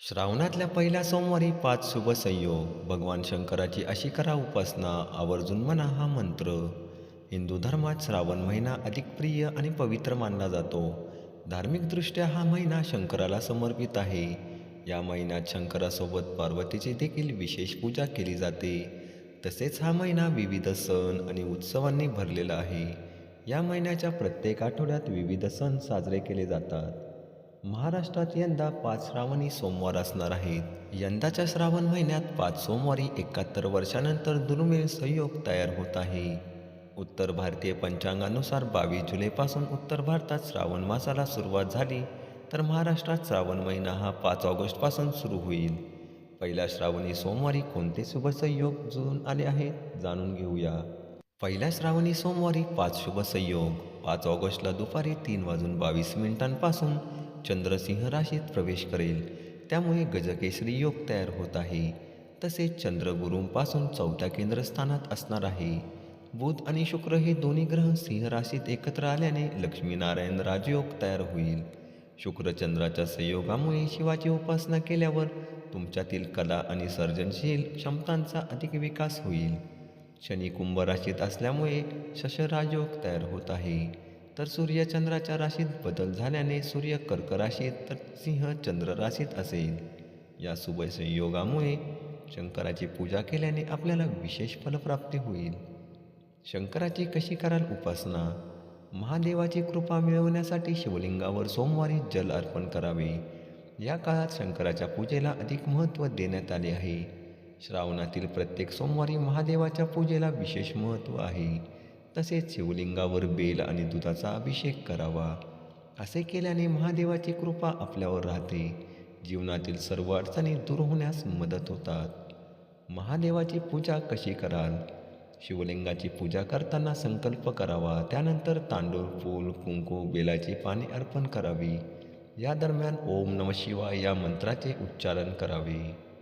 श्रावणातल्या पहिल्या सोमवारी पाच शुभ संयोग. भगवान शंकराची अशी करा उपासना आवर्जून म्हणा हा मंत्र. हिंदू धर्मात श्रावण महिना अधिक प्रिय आणि पवित्र मानला जातो. धार्मिकदृष्ट्या हा महिना शंकराला समर्पित आहे. या महिन्यात शंकरासोबत पार्वतीची देखील विशेष पूजा केली जाते. तसेच हा महिना विविध सण आणि उत्सवांनी भरलेला आहे. या महिन्याच्या प्रत्येक आठवड्यात विविध सण साजरे केले जातात. महाराष्ट्रात यंदा पाच श्रावणी सोमवार असणार आहेत. यंदाच्या श्रावण महिन्यात पाच सोमवारी एकाहत्तर वर्षानंतर दुर्मिळ संयोग तयार होत आहे. उत्तर भारतीय पंचांगानुसार बावीस जुलैपासून उत्तर भारतात श्रावण मासाला सुरुवात झाली तर महाराष्ट्रात श्रावण महिना हा पाच ऑगस्टपासून सुरू होईल. पहिल्या श्रावणी सोमवारी कोणते शुभ संयोग जुळून आले आहेत जाणून घेऊया. पहिल्या श्रावणी सोमवारी पाच शुभ संयोग. पाच ऑगस्टला दुपारी तीन वाजून बावीस मिनिटांपासून चंद्रसिंह राशीत प्रवेश करेल. त्यामुळे गजकेसरी योग तयार होत आहे. तसेच चंद्रगुरूंपासून चौथ्या केंद्रस्थानात असणार आहे. बुध आणि शुक्र हे दोन्ही ग्रह सिंह राशीत एकत्र आल्याने लक्ष्मीनारायण राजयोग तयार होईल. शुक्रचंद्राच्या संयोगामुळे शिवाची उपासना केल्यावर तुमच्यातील कला आणि सर्जनशील क्षमतांचा अधिक विकास होईल. शनी कुंभ राशीत असल्यामुळे शशराजयोग तयार होत आहे. तर सूर्यचंद्राच्या राशीत बदल झाल्याने सूर्य कर्क राशीत तर सिंह चंद्र राशीत असेल. या सुबय संयोगामुळे शंकराची पूजा केल्याने आपल्याला विशेष फलप्राप्ती होईल. शंकराची कशी कराल उपासना? महादेवाची कृपा मिळवण्यासाठी शिवलिंगावर सोमवारी जल अर्पण करावे. या काळात शंकराच्या पूजेला अधिक महत्त्व देण्यात आले आहे. श्रावणातील प्रत्येक सोमवारी महादेवाच्या पूजेला विशेष महत्त्व आहे. तसेच शिवलिंगावर बेल आणि दुधाचा अभिषेक करावा. असे केल्याने महादेवाची कृपा आपल्यावर राहते. जीवनातील सर्व अडचणी दूर होण्यास मदत होतात. महादेवाची पूजा कशी कराल? शिवलिंगाची पूजा करताना संकल्प करावा त्यानंतर तांदूळ फूल कुंकू बेलाची पाने अर्पण करावी. या दरम्यान ओम नम शिवाय या मंत्राचे उच्चारण करावे.